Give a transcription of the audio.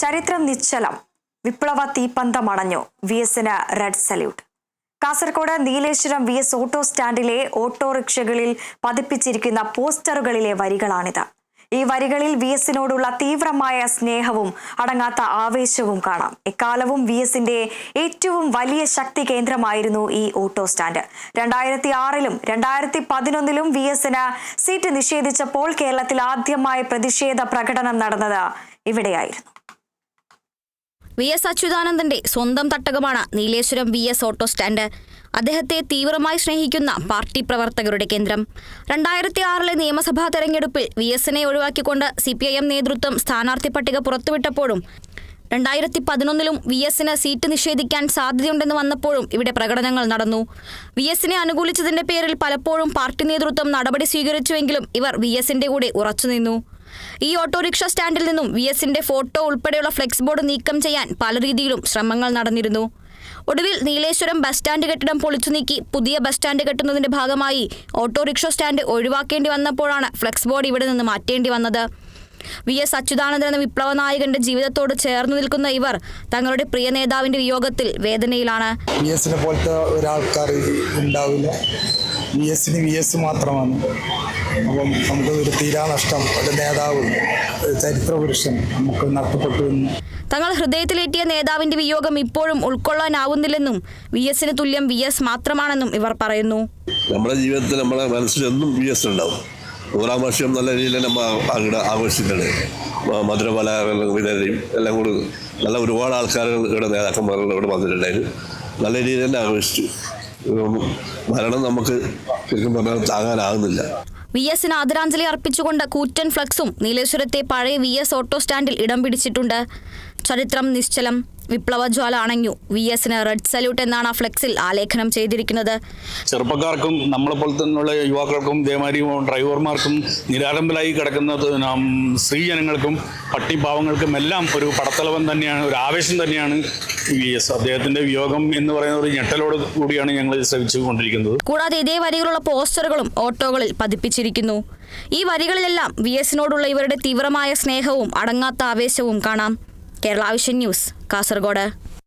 ചരിത്രം നിശ്ചലം വിപ്ലവ തീപ്പന്തം അണഞ്ഞു വി എസിന് red salute. Kasaragod Nileshwaram V S auto സ്റ്റാൻഡിലെ ഓട്ടോറിക്ഷകളിൽ പതിപ്പിച്ചിരിക്കുന്ന പോസ്റ്ററുകളിലെ വരികളാണിത്. ഈ വരികളിൽ വി എസിനോടുള്ള തീവ്രമായ സ്നേഹവും അടങ്ങാത്ത ആവേശവും കാണാം. എക്കാലവും വി എസിന്റെ ഏറ്റവും വലിയ ശക്തി കേന്ദ്രമായിരുന്നു ഈ ഓട്ടോ സ്റ്റാൻഡ്. രണ്ടായിരത്തി ആറിലും രണ്ടായിരത്തി പതിനൊന്നിലും വി എസിന് സീറ്റ് നിഷേധിച്ചപ്പോൾ കേരളത്തിൽ ആദ്യമായ പ്രതിഷേധ പ്രകടനം നടന്നത് ഇവിടെയായിരുന്നു. വി എസ് അച്യുതാനന്ദന്റെ സ്വന്തം തട്ടകമാണ് Nileshwaram V S auto stand. അദ്ദേഹത്തെ തീവ്രമായി സ്നേഹിക്കുന്ന പാർട്ടി പ്രവർത്തകരുടെ കേന്ദ്രം. രണ്ടായിരത്തി ആറിലെ നിയമസഭാ തെരഞ്ഞെടുപ്പിൽ വി എസിനെ ഒഴിവാക്കിക്കൊണ്ട് സി പി ഐ എം നേതൃത്വം സ്ഥാനാർത്ഥി പട്ടിക പുറത്തുവിട്ടപ്പോഴും രണ്ടായിരത്തി പതിനൊന്നിലും വി എസിന് സീറ്റ് നിഷേധിക്കാൻ സാധ്യതയുണ്ടെന്ന് വന്നപ്പോഴും ഇവിടെ പ്രകടനങ്ങൾ നടന്നു. വി എസിനെ അനുകൂലിച്ചതിന്റെ പേരിൽ പലപ്പോഴും പാർട്ടി നേതൃത്വം നടപടി സ്വീകരിച്ചുവെങ്കിലും ഇവർ വി എസിന്റെ കൂടെ ഉറച്ചുനിന്നു. ഈ ഓട്ടോറിക്ഷ സ്റ്റാൻഡിൽ നിന്നും വി എസിന്റെ ഫോട്ടോ ഉൾപ്പെടെയുള്ള ഫ്ലെക്സ് ബോർഡ് നീക്കം ചെയ്യാൻ പല രീതിയിലും ശ്രമങ്ങൾ നടന്നിരുന്നു. ഒടുവിൽ നീലേശ്വരം ബസ് സ്റ്റാൻഡ് കെട്ടിടം പൊളിച്ചു നീക്കി പുതിയ ബസ് സ്റ്റാൻഡ് കെട്ടുന്നതിന്റെ ഭാഗമായി ഓട്ടോറിക്ഷ സ്റ്റാൻഡ് ഒഴിവാക്കേണ്ടി വന്നപ്പോഴാണ് ഫ്ലെക്സ് ബോർഡ് ഇവിടെ നിന്ന് മാറ്റേണ്ടി വന്നത്. വി എസ് അച്യുതാനന്ദൻ എന്ന വിപ്ലവ നായകന്റെ ജീവിതത്തോട് ചേർന്നു നിൽക്കുന്ന ഇവർ തങ്ങളുടെ പ്രിയ നേതാവിന്റെ വിയോഗത്തിൽ വേദനയിലാണ്. പോലത്തെ ഒരാൾക്കാർ ഉണ്ടാവില്ല. വി എസിന് വി എസ് മാത്രമാണ്. അപ്പം നമുക്ക് ഒരു തീരാ നഷ്ടം. ഒരു നേതാവ് ചരിത്രപുരുഷൻ ചരിത്ര പുരുഷൻ നമുക്ക് നഷ്ടപ്പെട്ടു എന്ന്. തങ്ങൾ ഹൃദയത്തിലേറ്റിയ നേതാവിന്റെ വിയോഗം ഇപ്പോഴും ഉൾക്കൊള്ളാനാവുന്നില്ലെന്നും വി എസിന് തുല്യം വി എസ് മാത്രമാണെന്നും ഇവർ പറയുന്നു. നമ്മുടെ ജീവിതത്തിൽ നമ്മുടെ മനസ്സിൽ എന്നും വി എസ് ഉണ്ടാവും. നൂറാം വർഷം നല്ല രീതിയിൽ നമ്മൾ അങ്ങനെ ആഘോഷിച്ചിട്ടുണ്ട്. മധുരപല മധുരപലഹാരങ്ങൾ വിതരും എല്ലാം കൂടി നല്ല ഒരുപാട് ആൾക്കാർ ഇവിടെ നേതാക്കന്മാർ ഇവിടെ വന്നിട്ടുണ്ടായിരുന്നു. നല്ല രീതിയിൽ തന്നെ ആഘോഷിച്ചു. മരണം നമുക്ക് ശരിക്കും പറഞ്ഞാൽ താങ്ങാനാകുന്നില്ല. വി എസിന് ആദരാഞ്ജലി അർപ്പിച്ചുകൊണ്ട് കൂറ്റൻ ഫ്ലക്സും നീലേശ്വരത്തെ പഴയ വി എസ് ഓട്ടോ സ്റ്റാൻഡിൽ ഇടം പിടിച്ചിട്ടുണ്ട്. ചരിത്രം നിശ്ചലം. വിപ്ലവജ്വാല അണഞ്ഞു. വി എസിന് റെഡ് സല്യൂട്ട് എന്നാണ് ആ ഫ്ലെക്സിൽ ആലേഖനം ചെയ്തിരിക്കുന്നത്. ചെറുപ്പക്കാർക്കും നമ്മളെ പോലെ തന്നെയുള്ള യുവാക്കൾക്കും ഇതേമാതിരി ഡ്രൈവർമാർക്കും നിരാലംബരായി കിടക്കുന്ന നാം സ്ത്രീജനങ്ങൾക്കും പട്ടിപാവങ്ങൾക്കും എല്ലാം ഒരു പടത്തലവൻ തന്നെയാണ് ഒരു ആവേശം തന്നെയാണ് വി എസ് അദ്ദേഹത്തിന്റെ വിയോഗം എന്ന് പറയുന്ന ഒരു ഞെട്ടലോട് കൂടിയാണ് ഞങ്ങൾ ശ്രമിച്ചു കൊണ്ടിരിക്കുന്നത് കൂടാതെ ഇതേ വരികളുള്ള പോസ്റ്ററുകളും ഓട്ടോകളിൽ പതിപ്പിച്ചിരിക്കുന്നു. ഈ വരികളിലെല്ലാം വി എസിനോടുള്ള ഇവരുടെ തീവ്രമായ സ്നേഹവും അടങ്ങാത്ത ആവേശവും കാണാം. Kerala vision news Kasaragod.